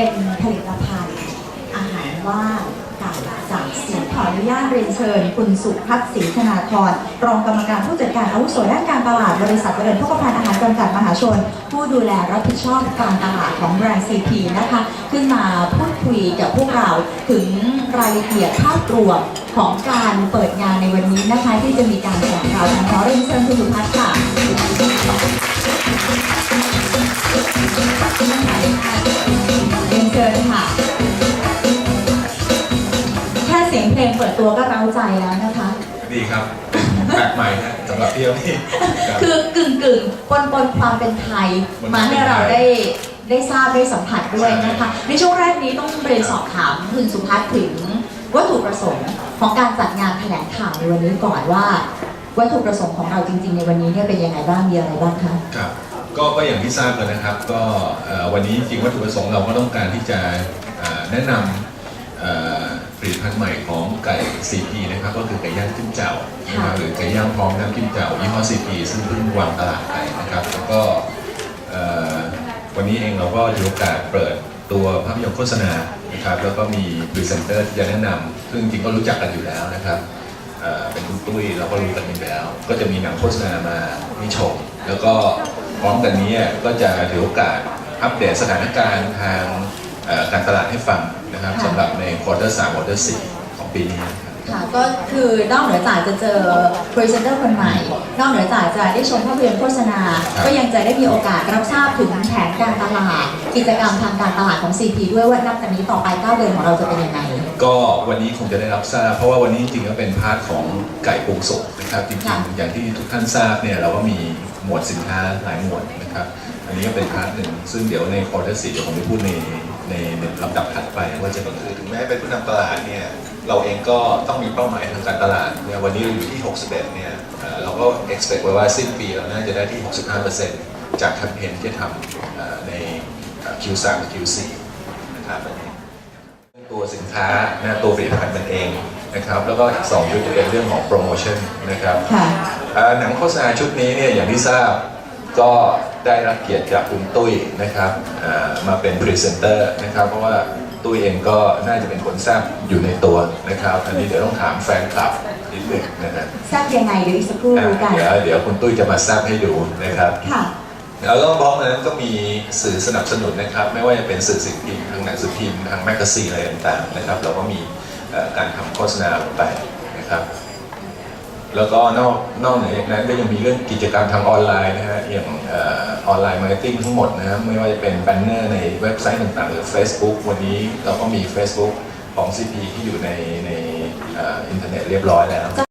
เป็นผลิตภัณฑ์ อาหารว่างกับจากสีขออนุญาตเรียนเชิญ คุณสุพัฒน์ศรีธนาธรรองกรรมการผู้จัดการอาวุโสด้านการตลาดบริษัทเจริญพกพาอาหารจำกัดมหาชน ผู้ดูแลรับผิดชอบการตลาดของแบรนด์ซีพีนะคะ ขึ้นมาพูดคุยกับพวกเราถึงรายละเอียดภาพรวมของการเปิดงานในวันนี้นะคะ ที่จะมีการแถลงข่าวทางขอเรียนเชิญคุณสุพัฒน์ค่ะ ชิญค่ะ แค่เสียงเพลงเปิดตัวก็เร้าใจแล้วนะคะ ดีครับแปลกใหม่นะสำหรับเที่ยวนี่ครับ คือกึ่งกึ่งปนปนความเป็นไทย มาให้เราได้ได้ทราบได้สัมผัสด้วยนะคะ ในช่วงแรกนี้ต้องเรียนสอบถามคุณสุพัฒน์ถึงวัตถุประสงค์ของการจัดงานแถลงข่าวในวันนี้ก่อนว่า วัตถุประสงค์ของเราจริง ๆ ในวันนี้เนี่ยเป็นยังไงบ้างมีอะไรบ้างคะ ครับ ก็ก็อย่างที่ทราบกันนะครับ ก็เอ่อวันนี้จริงๆวัตถุประสงค์เราก็ต้องการที่จะเอ่อแนะนำเอ่อผลิตภัณฑ์ใหม่ของไก่ CP นะครับก็คือไก่ย่างจิ้มเจ่านะครับหรือไก่ย่างพร้อมน้ำจิ้มเจ่ายี่ห้อ CP ซึ่งเพิ่งวางตลาดไปนะครับ แล้วก็เอ่อวันนี้เองเราก็ถือโอกาสเปิดตัวภาพยนตร์โฆษณานะครับแล้วก็มีพรีเซนเตอร์ที่จะแนะนำซึ่งจริงๆก็รู้จักกันอยู่แล้วนะครับเอ่อเป็นคุณตุ้ยเราก็รู้กันอยู่แล้ว ก็จะมีหนังโฆษณามาให้ชมแล้วก็ พร้อมกันนี้ก็จะถือโอกาสอัปเดตสถานการณ์ทางเอ่อการตลาดให้ฟังนะครับค่ะสำหรับในควอเตอร์สามควอเตอร์สี่ของปีนี้นะครับค่ะก็คือนอกเหนือจากจะเจอพรีเซนเตอร์คนใหม่ นอกเหนือจากจะได้ชมภาพยนตร์โฆษณาครับก็ยังจะได้มีโอกาสรับทราบถึงแผนการตลาด กิจกรรมทางการตลาดของ CP ด้วยว่านับจากนี้ต่อไป9เดือนของเราจะเป็นยังไง ก็วันนี้คงจะได้รับทราบ เพราะว่าวันนี้จริงๆก็เป็นพาร์ทของไก่ปรุงสุกนะครับจริค่ะงๆอย่างที่ทุกท่านทราบเนี่ยเราก็มี หมวดสินค้าหลายหมวดนะครับ อันนี้ก็เป็นพาร์ทหนึ่ง ซึ่งเดี๋ยวในคอร์สี่เดี๋ยวผมจะพูดในในในลำดับถัดไปว่าจะเป็นคือถึงแม้เป็นผู้นำตลาดเนี่ยเราเองก็ต้องมีเป้าหมายทางการตลาดเนี่ยวันนี้เราอยู่ที่ 61 เนี่ยเอ่อเราก็ expect ไว้ว่าสิ้นปีเราน่าจะได้ที่ 65%จากแคมเปญที่ทำใน Q3 กับ Q4 นะครับตัวสินค้าตัวผลิตภัณฑ์มันเอง นะครับแล้วก็อีกสองชุดจะเป็นเรื่องของโปรโมชั่นนะครับค่ะเอ่อหนังโฆษณาชุดนี้เนี่ยอย่างที่ทราบก็ได้รับเกียรติจากคุณตุ้ยนะครับเอ่อมาเป็นพรีเซนเตอร์นะครับเพราะว่าตุ้ยเองก็น่าจะเป็นคนทราบอยู่ในตัวนะครับอันนี้เดี๋ยวต้องถามแฟนคลับนิดหนึ่งนะฮะทราบยังไงเดี๋ยวอีกสักครู่อะรู้กัน เดี๋ยวเดี๋ยวคุณตุ้ยจะมาทราบให้ดูนะครับ ค่ะ แล้วก็พร้อมนั้นก็มีสื่อสนับสนุนนะครับ ไม่ว่าจะเป็นสื่อสิ่งพิมพ์ทางหนังสือพิมพ์ทางแมกกาซีนอะไรต่างๆนะครับ เราก็มีเอ่อ การทำโฆษณาลงไปนะครับแล้วก็นอกนอกเหนือจากนั้นก็ยังมีเรื่องกิจกรรมทางออนไลน์นะฮะอย่างออนไลน์มาร์เก็ตติ้งทั้งหมดนะฮะไม่ว่าจะเป็นแบนเนอร์ในเว็บไซต์ต่างๆ หรือ Facebook วันนี้เราก็มี Facebook ของ CP ที่อยู่ในในอินเทอร์เน็ตเรียบร้อยแล้ว